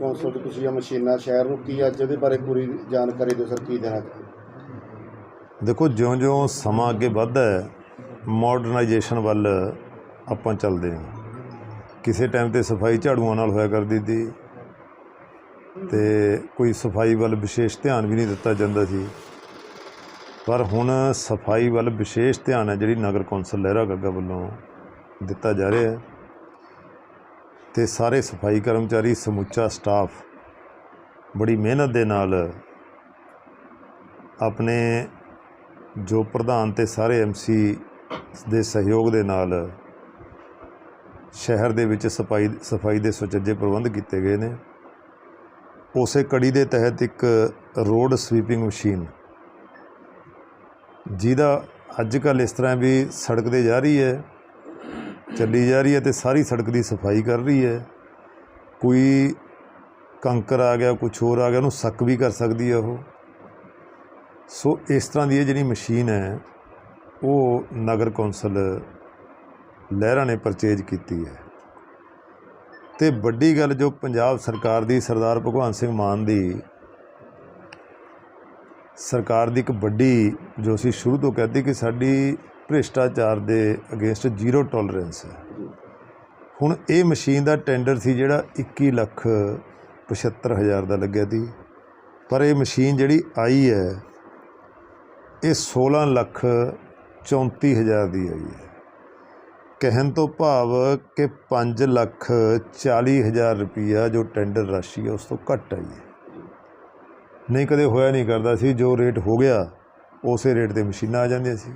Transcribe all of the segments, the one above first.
Council ਤੋਂ ਤੁਸੀਂ ਇਹ ਮਸ਼ੀਨਾਂ ਸ਼ਹਿਰ ਨੂੰ ਕੀ ਅੱਜ ਉਹਦੇ ਬਾਰੇ ਪੂਰੀ ਜਾਣਕਾਰੀ ਦਿਓ ਸਰ, ਕੀ ਦੇਣਾ? ਦੇਖੋ, ਜਿਉਂ-ਜਿਉਂ ਸਮਾਂ ਅੱਗੇ ਵੱਧਦਾ ਹੈ ਮਾਡਰਨਾਈਜੇਸ਼ਨ ਵੱਲ ਆਪਾਂ ਚੱਲਦੇ ਹਾਂ। ਕਿਸੇ ਟਾਈਮ ਤੇ ਸਫ਼ਾਈ ਝਾੜੂਆਂ ਨਾਲ ਹੋਇਆ ਕਰਦੀ ਸੀ ਤੇ ਕੋਈ ਸਫ਼ਾਈ ਵੱਲ ਵਿਸ਼ੇਸ਼ ਧਿਆਨ ਵੀ ਨਹੀਂ ਦਿੱਤਾ ਜਾਂਦਾ ਸੀ। ਪਰ ਹੁਣ ਸਫ਼ਾਈ ਵੱਲ ਵਿਸ਼ੇਸ਼ ਧਿਆਨ ਹੈ, ਜਿਹੜੀ ਨਗਰ ਕੌਂਸਲ ਲਹਿਰਾ ਗੱਗਾ ਵੱਲੋਂ ਦਿੱਤਾ ਜਾ ਰਿਹਾ ਹੈ। ਤੇ ਸਾਰੇ ਸਫ਼ਾਈ ਕਰਮਚਾਰੀ, ਸਮੁੱਚਾ ਸਟਾਫ ਬੜੀ ਮਿਹਨਤ ਦੇ ਨਾਲ ਆਪਣੇ ਜੋ ਪ੍ਰਧਾਨ ਤੇ ਸਾਰੇ ਐਮਸੀ ਦੇ ਸਹਿਯੋਗ ਦੇ ਨਾਲ ਸ਼ਹਿਰ ਦੇ ਵਿੱਚ ਸਫ਼ਾਈ ਸਫ਼ਾਈ ਦੇ ਸੁਚੱਜੇ ਪ੍ਰਬੰਧ ਕੀਤੇ ਗਏ ਨੇ। ਉਸੇ ਕੜੀ ਦੇ ਤਹਿਤ ਇੱਕ ਰੋਡ ਸਵੀਪਿੰਗ ਮਸ਼ੀਨ ਜਿਹਦਾ ਅੱਜ ਕੱਲ੍ਹ ਇਸ ਤਰ੍ਹਾਂ ਵੀ ਸੜਕ ਤੇ ਜਾ ਰਹੀ ਹੈ। ਚੱਲੀ ਜਾ ਰਹੀ ਹੈ ਤੇ ਸਾਰੀ ਸੜਕ ਦੀ ਸਫ਼ਾਈ ਕਰ ਰਹੀ ਹੈ। ਕੋਈ ਕੰਕਰ ਆ ਗਿਆ ਕੁਝ ਹੋਰ ਆ ਗਿਆ, ਉਹਨੂੰ ਸੱਕ ਵੀ ਕਰ ਸਕਦੀ ਹੈ ਉਹ। ਸੋ ਇਸ ਤਰ੍ਹਾਂ ਦੀ ਇਹ ਜਿਹੜੀ ਮਸ਼ੀਨ ਹੈ, ਉਹ ਨਗਰ ਕੌਂਸਲ ਲਹਿਰਾ ਨੇ ਪਰਚੇਜ ਕੀਤੀ ਹੈ। ਤੇ ਵੱਡੀ ਗੱਲ ਜੋ ਪੰਜਾਬ ਸਰਕਾਰ ਦੀ, ਸਰਦਾਰ ਭਗਵੰਤ ਸਿੰਘ ਮਾਨ ਦੀ, ਸਰਕਾਰ ਦੀ ਇੱਕ ਵੱਡੀ ਜੋ ਅਸੀਂ ਸ਼ੁਰੂ ਤੋਂ ਕਹਿੰਦੇ ਕਿ ਸਾਡੀ ਭ੍ਰਿਸ਼ਟਾਚਾਰ ਦੇ ਅਗੇਂਸਟ ਜ਼ੀਰੋ ਟੋਲਰੈਂਸ ਹੈ। ਹੁਣ ਇਹ ਮਸ਼ੀਨ ਦਾ ਟੈਂਡਰ ਸੀ ਜਿਹੜਾ 21 ਲੱਖ 75 ਹਜ਼ਾਰ ਦਾ ਲੱਗਿਆ ਸੀ। ਪਰ ਇਹ ਮਸ਼ੀਨ ਜਿਹੜੀ ਆਈ ਹੈ ਇਹ 16 ਲੱਖ 34 ਹਜ਼ਾਰ ਦੀ ਆਈ ਹੈ। ਕਹਿਣ ਤੋਂ ਭਾਵ ਕਿ 5 ਲੱਖ 40 ਹਜ਼ਾਰ ਰੁਪਈਆ ਜੋ ਟੈਂਡਰ ਰਾਸ਼ੀ ਹੈ ਉਸ ਤੋਂ ਘੱਟ ਆਈ ਹੈ। ਨਹੀਂ ਕਦੇ ਹੋਇਆ ਨਹੀਂ ਕਰਦਾ ਸੀ ਜੋ ਰੇਟ ਹੋ ਗਿਆ ਉਸੇ ਰੇਟ ਤੇ ਮਸ਼ੀਨਾਂ ਆ ਜਾਂਦੀਆਂ ਸੀ।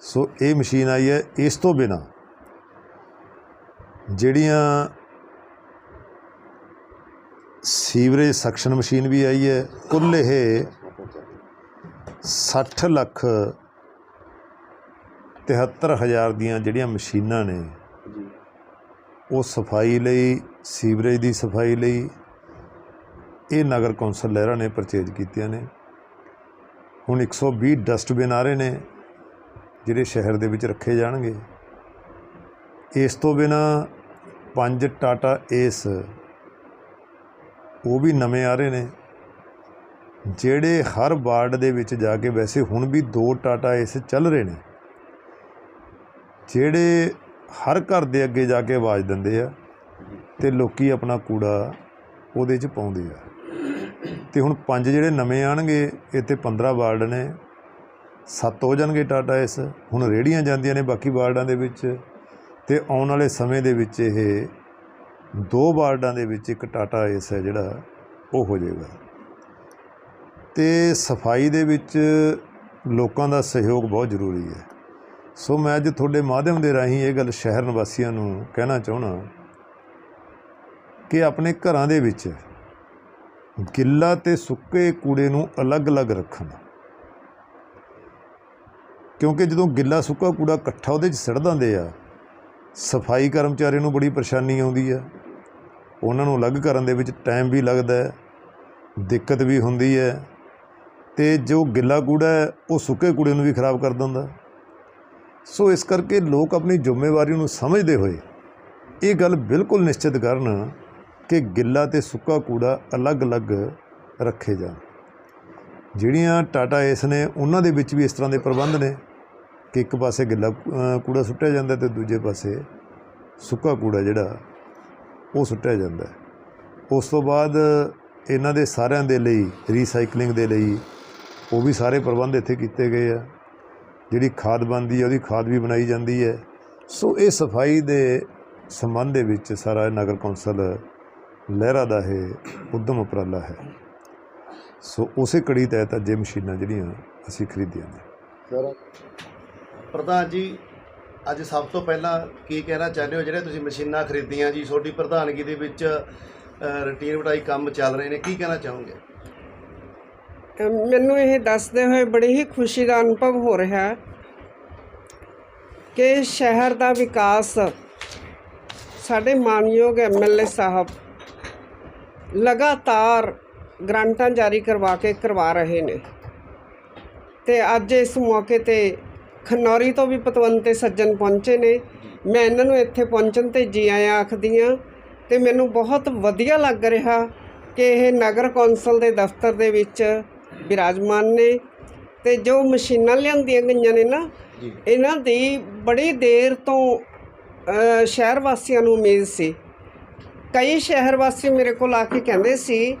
ਸੋ ਇਹ ਮਸ਼ੀਨ ਆਈ ਹੈ ਇਸ ਤੋਂ ਬਿਨਾ ਜਿਹੜੀਆਂ ਸੀਵਰੇਜ ਸਕਸ਼ਨ ਮਸ਼ੀਨ ਵੀ ਆਈ ਹੈ ਕੁੱਲ ਇਹ 60 ਲੱਖ 73 ਹਜ਼ਾਰ ਦੀਆਂ ਜਿਹੜੀਆਂ ਮਸ਼ੀਨਾਂ ਨੇ ਉਹ ਸਫ਼ਾਈ ਲਈ ਸੀਵਰੇਜ ਦੀ ਸਫ਼ਾਈ ਲਈ ਇਹ ਨਗਰ ਕੌਂਸਲ ਲਹਿਰਾ ਨੇ ਪਰਚੇਜ ਕੀਤੀਆਂ ਨੇ। ਹੁਣ 120 ਡਸਟਬਿਨ ਆ ਰਹੇ ਨੇ ਜਿਹੜੇ ਸ਼ਹਿਰ ਦੇ ਵਿੱਚ ਰੱਖੇ ਜਾਣਗੇ। ਇਸ ਤੋਂ ਬਿਨਾ ਪੰਜ ਟਾਟਾ ਏਸ ਉਹ ਵੀ ਨਵੇਂ ਆ ਰਹੇ ਨੇ, ਜਿਹੜੇ ਹਰ ਵਾਰਡ ਦੇ ਵਿੱਚ ਜਾ ਕੇ ਵੈਸੇ ਹੁਣ ਵੀ ਦੋ ਟਾਟਾ ਏਸ ਚੱਲ ਰਹੇ ਨੇ, ਜਿਹੜੇ ਹਰ ਘਰ ਦੇ ਅੱਗੇ ਜਾ ਕੇ ਆਵਾਜ਼ ਦਿੰਦੇ ਆ ਤੇ ਲੋਕੀ ਆਪਣਾ ਕੂੜਾ ਉਹਦੇ 'ਚ ਪਾਉਂਦੇ ਆ। ਤੇ ਹੁਣ ਪੰਜ ਜਿਹੜੇ ਨਵੇਂ ਆਣਗੇ, ਇੱਥੇ 15 ਵਾਰਡ ਨੇ ਸੱਤ ਹੋ ਜਾਣਗੇ ਟਾਟਾ ਇਸ ਹੁਣ ਰੇੜੀਆਂ ਜਾਂਦੀਆਂ ਨੇ ਬਾਕੀ ਵਾਰਡਾਂ ਦੇ ਵਿੱਚ ਤੇ ਆਉਣ ਵਾਲੇ ਸਮੇਂ ਦੇ ਵਿੱਚ ਇਹ ਦੋ ਵਾਰਡਾਂ ਦੇ ਵਿੱਚ ਇੱਕ ਟਾਟਾ ਇਸ ਹੈ ਜਿਹੜਾ ਉਹ ਹੋ ਜਾਏਗਾ। ਤੇ ਸਫ਼ਾਈ ਦੇ ਵਿੱਚ ਲੋਕਾਂ ਦਾ ਸਹਿਯੋਗ ਬਹੁਤ ਜ਼ਰੂਰੀ ਹੈ। ਸੋ ਮੈਂ ਅੱਜ ਤੁਹਾਡੇ ਮਾਧਿਅਮ ਦੇ ਰਾਹੀਂ ਇਹ ਗੱਲ ਸ਼ਹਿਰ ਨਿਵਾਸੀਆਂ ਨੂੰ ਕਹਿਣਾ ਚਾਹਣਾ ਕਿ ਆਪਣੇ ਘਰਾਂ ਦੇ ਵਿੱਚ ਗਿੱਲਾ ਤੇ ਸੁੱਕੇ ਕੂੜੇ ਨੂੰ ਅਲੱਗ-ਅਲੱਗ ਰੱਖਣ। ਕਿਉਂਕਿ ਜਦੋਂ ਗਿੱਲਾ ਸੁੱਕਾ ਕੂੜਾ ਇਕੱਠਾ ਉਹਦੇ 'ਚ ਸਿੱਟ ਦਿੰਦੇ ਆ, ਸਫ਼ਾਈ ਕਰਮਚਾਰੀ ਨੂੰ ਬੜੀ ਪਰੇਸ਼ਾਨੀ ਆਉਂਦੀ ਆ। ਉਹਨਾਂ ਨੂੰ ਅਲੱਗ ਕਰਨ ਦੇ ਵਿੱਚ ਟਾਈਮ ਵੀ ਲੱਗਦਾ ਹੈ, ਦਿੱਕਤ ਵੀ ਹੁੰਦੀ ਹੈ ਤੇ ਜੋ ਗਿੱਲਾ ਕੂੜਾ ਹੈ, ਉਹ ਸੁੱਕੇ ਕੂੜੇ ਨੂੰ ਵੀ ਖਰਾਬ ਕਰ ਦਿੰਦਾ। ਸੋ ਇਸ ਕਰਕੇ ਲੋਕ ਆਪਣੀ ਜ਼ਿੰਮੇਵਾਰੀ ਨੂੰ ਸਮਝਦੇ ਹੋਏ ਇਹ ਗੱਲ ਬਿਲਕੁਲ ਨਿਸ਼ਚਿਤ ਕਰਨ ਕਿ ਗਿੱਲਾ ਤੇ ਸੁੱਕਾ ਕੂੜਾ ਅਲੱਗ-ਅਲੱਗ ਰੱਖੇ ਜਾਣ। ਜਿਹੜੀਆਂ ਟਾਟਾ ਏਸ ਨੇ, ਉਹਨਾਂ ਦੇ ਵਿੱਚ ਵੀ ਇਸ ਤਰ੍ਹਾਂ ਦੇ ਪ੍ਰਬੰਧ ਨੇ। ਕਿ ਇੱਕ ਪਾਸੇ ਗਿੱਲਾ ਕੂੜਾ ਸੁੱਟਿਆ ਜਾਂਦਾ ਤੇ ਦੂਜੇ ਪਾਸੇ ਸੁੱਕਾ ਕੂੜਾ ਜਿਹੜਾ, ਉਹ ਸੁੱਟਿਆ ਜਾਂਦਾ। ਉਸ ਤੋਂ ਬਾਅਦ ਇਹਨਾਂ ਦੇ ਸਾਰਿਆਂ ਦੇ ਲਈ ਰੀਸਾਈਕਲਿੰਗ ਦੇ ਲਈ ਉਹ ਵੀ ਸਾਰੇ ਪ੍ਰਬੰਧ ਇੱਥੇ ਕੀਤੇ ਗਏ ਆ। ਜਿਹੜੀ ਖਾਦ ਬਣਦੀ ਹੈ ਉਹਦੀ ਖਾਦ ਵੀ ਬਣਾਈ ਜਾਂਦੀ ਹੈ। ਸੋ ਇਹ ਸਫ਼ਾਈ ਦੇ ਸੰਬੰਧ ਦੇ ਵਿੱਚ ਸਾਰਾ ਨਗਰ ਕੌਂਸਲ ਲਹਿਰਾ ਦਾ ਇਹ ਉਦਮ ਉਪਰਾਲਾ ਹੈ। ਸੋ ਉਸੇ ਕੜੀ ਤਹਿਤ ਅੱਜ ਇਹ ਮਸ਼ੀਨਾਂ ਜਿਹੜੀਆਂ ਅਸੀਂ ਖਰੀਦੀਆਂ ਨੇ। ਸਰ ਪ੍ਰਧਾਨ ਜੀ, ਅੱਜ ਸਭ ਤੋਂ ਪਹਿਲਾਂ ਕੀ ਕਹਿਣਾ ਚਾਹੁੰਦੇ ਹੋ? ਜਿਹੜੇ ਤੁਸੀਂ ਮਸ਼ੀਨਾਂ ਖਰੀਦੀਆਂ ਜੀ, ਤੁਹਾਡੀ ਪ੍ਰਧਾਨਗੀ ਦੇ ਵਿੱਚ ਰੂਟੀਨ ਵਟਾਈ ਕੰਮ ਚੱਲ ਰਹੇ ਨੇ, ਕੀ ਕਹਿਣਾ ਚਾਹੋਗੇ? ਮੈਨੂੰ ਇਹ ਦੱਸਦੇ ਹੋਏ ਬੜੀ ਹੀ ਖੁਸ਼ੀ ਦਾ ਅਨੁਭਵ ਹੋ ਰਿਹਾ ਹੈ ਕਿ ਸ਼ਹਿਰ ਦਾ ਵਿਕਾਸ ਸਾਡੇ ਮਾਨਯੋਗ ਐਮਐਲਏ ਸਾਹਿਬ ਲਗਾਤਾਰ ਗ੍ਰਾਂਟਾਂ ਜਾਰੀ ਕਰਵਾ ਕੇ ਕਰਵਾ ਰਹੇ ਨੇ। ਤੇ ਅੱਜ ਇਸ ਮੌਕੇ ਤੇ ਖਨੌਰੀ ਤੋਂ ਵੀ ਪਤਵੰਤੇ ਸੱਜਣ ਪਹੁੰਚੇ ਨੇ। ਮੈਂ ਇਹਨਾਂ ਨੂੰ ਇੱਥੇ ਪਹੁੰਚਣ ਤੇ ਜੀ ਆਇਆਂ ਆਖਦੀ ਹਾਂ ਤੇ ਮੈਨੂੰ ਬਹੁਤ ਵਧੀਆ ਲੱਗ ਰਿਹਾ ਕਿ ਇਹ ਨਗਰ ਕੌਂਸਲ ਦੇ ਦਫ਼ਤਰ ਦੇ ਵਿੱਚ ਬਿਰਾਜਮਾਨ ਨੇ ਤੇ ਜੋ ਮਸ਼ੀਨਾਂ ਲਿਆਂਦੀਆਂ ਗਈਆਂ ਨੇ ਨਾ ਇਹਨਾਂ ਦੀ ਬੜੀ ਦੇਰ ਤੋਂ ਸ਼ਹਿਰ ਵਾਸੀਆਂ ਨੂੰ ਉਮੀਦ ਸੀ। ਕਈ ਸ਼ਹਿਰ ਵਾਸੀ ਮੇਰੇ ਕੋਲ ਆ ਕੇ ਕਹਿੰਦੇ ਸੀ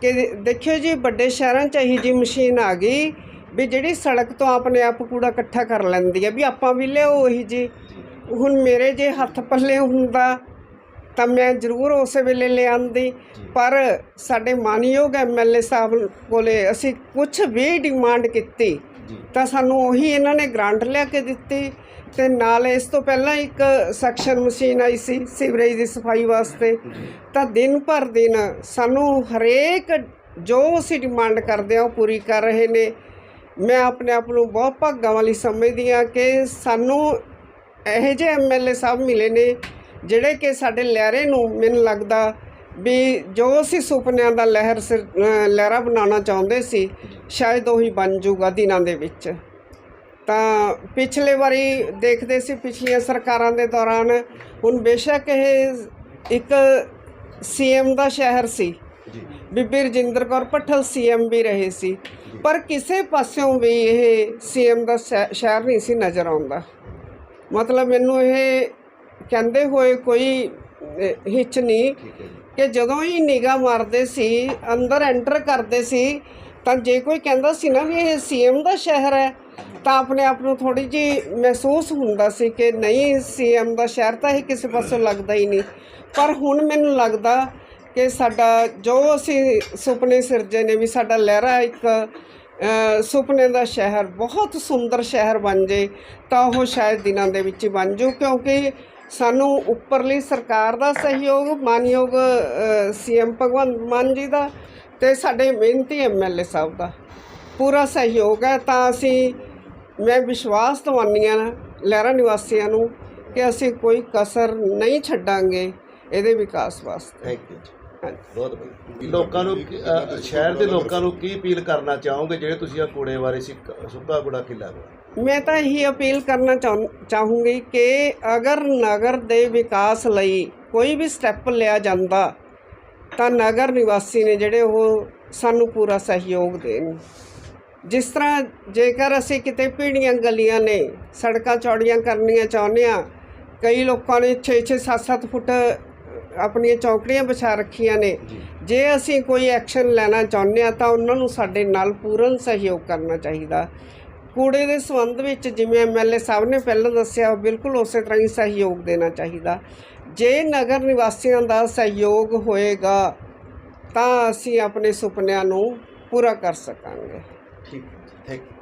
ਕਿ ਦੇਖਿਓ ਜੀ ਵੱਡੇ ਸ਼ਹਿਰਾਂ 'ਚ ਇਹੀ ਜੀ ਮਸ਼ੀਨ ਆ ਗਈ ਵੀ ਜਿਹੜੀ ਸੜਕ ਤੋਂ ਆਪਣੇ ਆਪ ਕੂੜਾ ਇਕੱਠਾ ਕਰ ਲੈਂਦੀ ਹੈ ਵੀ ਆਪਾਂ ਵੀ ਲਿਆਓ ਉਹੀ ਜੀ। ਹੁਣ ਮੇਰੇ ਜੇ ਹੱਥ ਪੱਲੇ ਹੁੰਦਾ ਤਾਂ ਮੈਂ ਜ਼ਰੂਰ ਉਸੇ ਵੇਲੇ ਲਿਆਂਦੀ ਪਰ ਸਾਡੇ ਮਾਨਯੋਗ ਐਮਐਲਏ ਸਾਹਿਬ ਕੋਲੇ ਅਸੀਂ ਕੁਝ ਵੀ ਡਿਮਾਂਡ ਕੀਤੀ ਤਾਂ ਸਾਨੂੰ ਉਹੀ ਇਹਨਾਂ ਨੇ ਗ੍ਰਾਂਟ ਲਿਆ ਕੇ ਦਿੱਤੀ ਤੇ ਨਾਲ ਇਸ ਤੋਂ ਪਹਿਲਾਂ ਇੱਕ ਸੈਕਸ਼ਨ ਮਸ਼ੀਨ ਆਈ ਸੀ ਸੀਵਰੇਜ ਦੀ ਸਫ਼ਾਈ ਵਾਸਤੇ। ਤਾਂ ਦਿਨ ਭਰ ਦਿਨ ਸਾਨੂੰ ਹਰੇਕ ਜੋ ਅਸੀਂ ਡਿਮਾਂਡ ਕਰਦੇ ਆ ਉਹ ਪੂਰੀ ਕਰ ਰਹੇ ਨੇ। ਮੈਂ ਆਪਣੇ ਆਪ ਨੂੰ ਬਹੁਤ ਭਾਗਾਂ ਵਾਲੀ ਸਮਝਦੀ ਆ ਕਿ ਸਾਨੂੰ ਇਹੋ ਜਿਹੇ ਐਮਐਲਏ ਸਾਹਿਬ ਮਿਲੇ ਨੇ ਜਿਹੜੇ ਕਿ ਸਾਡੇ ਲਹਿਰੇ ਨੂੰ ਮੈਨੂੰ ਲੱਗਦਾ ਵੀ ਜੋ ਅਸੀਂ ਸੁਪਨਿਆਂ ਦਾ ਲਹਿਰ ਸਿਰ- ਲਹਿਰਾ ਬਣਾਉਣਾ ਚਾਹੁੰਦੇ ਸੀ, ਸ਼ਾਇਦ ਉਹੀ ਬਣ ਜੂਗਾ ਦਿਨਾਂ ਦੇ ਵਿੱਚ। ਤਾਂ ਪਿਛਲੇ ਵਾਰੀ ਦੇਖਦੇ ਸੀ, ਪਿਛਲੀਆਂ ਸਰਕਾਰਾਂ ਦੇ ਦੌਰਾਨ ਹੁਣ ਬੇਸ਼ੱਕ ਇਹ ਇੱਕ ਸੀਐਮ ਦਾ ਸ਼ਹਿਰ ਸੀ। ਬੀਬੀ ਰਜਿੰਦਰ ਕੌਰ ਭੱਠਲ ਸੀਐਮ ਵੀ ਰਹੇ ਸੀ। ਪਰ ਕਿਸੇ ਪਾਸਿਓਂ ਵੀ ਇਹ ਸੀਐਮ ਦਾ ਸ਼ਹਿ- ਸ਼ਹਿਰ ਨਹੀਂ ਸੀ ਨਜ਼ਰ ਆਉਂਦਾ। ਮਤਲਬ ਮੈਨੂੰ ਇਹ ਕਹਿੰਦੇ ਹੋਏ ਕੋਈ ਹਿੱਚ ਨਹੀਂ ਕਿ ਜਦੋਂ ਹੀ ਨਿਗਾਹ ਮਾਰਦੇ ਸੀ ਅੰਦਰ ਐਂਟਰ ਕਰਦੇ ਸੀ ਤਾਂ ਜੇ ਕੋਈ ਕਹਿੰਦਾ ਸੀ ਨਾ ਵੀ ਇਹ ਸੀਐਮ ਦਾ ਸ਼ਹਿਰ ਹੈ ਤਾਂ ਆਪਣੇ ਆਪ ਨੂੰ ਥੋੜੀ ਜੀ ਮਹਿਸੂਸ ਹੁੰਦਾ ਸੀ ਕਿ ਨਹੀਂ ਸੀਐਮ ਦਾ ਸ਼ਹਿਰ ਤਾਂ ਇਹ ਕਿਸੇ ਪਾਸੋਂ ਲੱਗਦਾ ਹੀ ਨਹੀਂ। ਪਰ ਹੁਣ ਮੈਨੂੰ ਲੱਗਦਾ ਕਿ ਸਾਡਾ ਜੋ ਅਸੀਂ ਸੁਪਨੇ ਸਿਰਜੇ ਨੇ ਵੀ ਸਾਡਾ ਲਹਿਰਾ ਇੱਕ ਸੁਪਨੇ ਦਾ ਸ਼ਹਿਰ, ਬਹੁਤ ਸੁੰਦਰ ਸ਼ਹਿਰ ਬਣ ਜੇ, ਤਾਂ ਉਹ ਸ਼ਾਇਦ ਦਿਨਾਂ ਦੇ ਵਿੱਚ ਹੀ ਬਣ ਜੂ, ਕਿਉਂਕਿ ਸਾਨੂੰ ਉੱਪਰਲੀ ਸਰਕਾਰ ਦਾ ਸਹਿਯੋਗ, ਮਾਨਯੋਗ ਸੀਐਮ ਭਗਵੰਤ ਮਾਨ ਜੀ ਦਾ ਤੇ ਸਾਡੇ ਮਿਹਨਤੀ ਐਮਐਲਏ ਸਾਹਿਬ ਦਾ ਪੂਰਾ ਸਹਿਯੋਗ ਹੈ। ਤਾਂ ਅਸੀਂ, ਮੈਂ ਵਿਸ਼ਵਾਸ ਦਿਵਾਉਂਦੀ ਹਾਂ ਲਹਿਰਾ ਨਿਵਾਸੀਆਂ ਨੂੰ ਕਿ ਅਸੀਂ ਕੋਈ ਕਸਰ ਨਹੀਂ ਛੱਡਾਂਗੇ ਇਹਦੇ ਵਿਕਾਸ ਵਾਸਤੇ। ਥੈਂਕ ਯੂ ਜੀ। ਬਹੁਤ ਵਧੀਆ। ਲੋਕਾਂ ਨੂੰ ਕੀ- ਅ, ਸ਼ਹਿਰ ਦੇ ਲੋਕਾਂ ਨੂੰ ਕੀ ਅਪੀਲ ਕਰਨਾ ਚਾਹੋਗੇ? ਜਿਹੜੇ ਤੁਸੀਂ ਆ ਕੂੜੇ ਬਾਰੇ ਸੀ ਸੁੱਕਾ ਕੂੜਾ ਕਿੱਲਾ ਮੈਂ ਤਾਂ ਇਹੀ ਅਪੀਲ ਕਰਨਾ ਚਾਹੁੰ- ਚਾਹੂੰਗੀ ਕਿ ਅਗਰ ਨਗਰ ਦੇ ਵਿਕਾਸ ਲਈ ਕੋਈ ਵੀ ਸਟੈਪ ਲਿਆ ਜਾਂਦਾ ਤਾਂ ਨਗਰ ਨਿਵਾਸੀ ਨੇ ਜਿਹੜੇ ਉਹ ਸਾਨੂੰ ਪੂਰਾ ਸਹਿਯੋਗ ਦੇਣ। ਜਿਸ ਤਰ੍ਹਾਂ ਜੇਕਰ ਅਸੀਂ ਕਿਤੇ ਭੀੜੀਆਂ ਗਲੀਆਂ ਨੇ ਸੜਕਾਂ ਚੌੜੀਆਂ ਕਰਨੀਆਂ ਚਾਹੁੰਦੇ ਆ ਕਈ ਲੋਕਾਂ ਨੇ 6-6 7-7 ਫੁੱਟ ਆਪਣੀਆਂ ਚੌਕੜੀਆਂ ਵਿਛਾ ਰੱਖੀਆਂ ਨੇ। ਜੀ। ਅਸੀਂ ਕੋਈ ਐਕਸ਼ਨ ਲੈਣਾ ਚਾਹੁੰਦੇ ਆ ਤਾਂ ਉਹਨਾਂ ਨੂੰ ਸਾਡੇ ਨਾਲ ਪੂਰਨ ਸਹਿਯੋਗ ਕਰਨਾ ਚਾਹੀਦਾ। ਕੂੜੇ ਦੇ ਸੰਬੰਧ ਵਿੱਚ ਜਿਵੇਂ ਐਮਐਲਏ ਸਾਹਿਬ ਨੇ ਪਹਿਲਾਂ ਦੱਸਿਆ ਬਿਲਕੁਲ ਉਸੇ ਤਰ੍ਹਾਂ ਹੀ ਸਹਿਯੋਗ ਦੇਣਾ ਚਾਹੀਦਾ। ਜੇ ਨਗਰ ਨਿਵਾਸੀਆਂ ਦਾ ਸਹਿਯੋਗ ਹੋਏਗਾ ਤਾਂ ਅਸੀਂ ਆਪਣੇ ਸੁਪਨਿਆਂ ਨੂੰ ਪੂਰਾ ਕਰ ਸਕਾਂਗੇ। ਠੀਕ ਥੈਂਕ ਯੂ